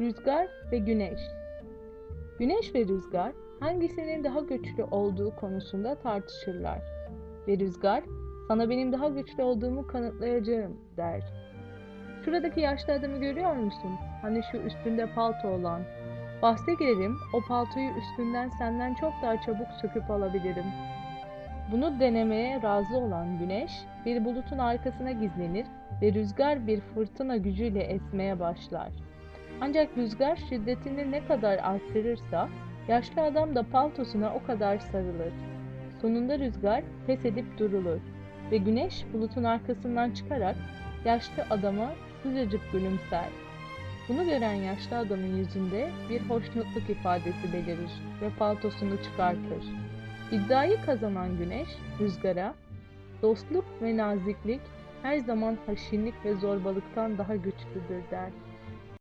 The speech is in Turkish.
Rüzgar ve güneş. Güneş ve rüzgar hangisinin daha güçlü olduğu konusunda tartışırlar. Ve rüzgar sana benim daha güçlü olduğumu kanıtlayacağım der. Şuradaki yaşlı adamı görüyor musun? Hani şu üstünde palto olan. Bahse girerim o paltoyu üstünden senden çok daha çabuk söküp alabilirim. Bunu denemeye razı olan güneş bir bulutun arkasına gizlenir ve rüzgar bir fırtına gücüyle esmeye başlar. Ancak rüzgar şiddetini ne kadar arttırırsa yaşlı adam da paltosuna o kadar sarılır. Sonunda rüzgar pes edip durulur ve güneş bulutun arkasından çıkarak yaşlı adama sıcacık gülümser. Bunu gören yaşlı adamın yüzünde bir hoşnutluk ifadesi belirir ve paltosunu çıkartır. İddiayı kazanan güneş rüzgara dostluk ve naziklik her zaman haşinlik ve zorbalıktan daha güçlüdür der.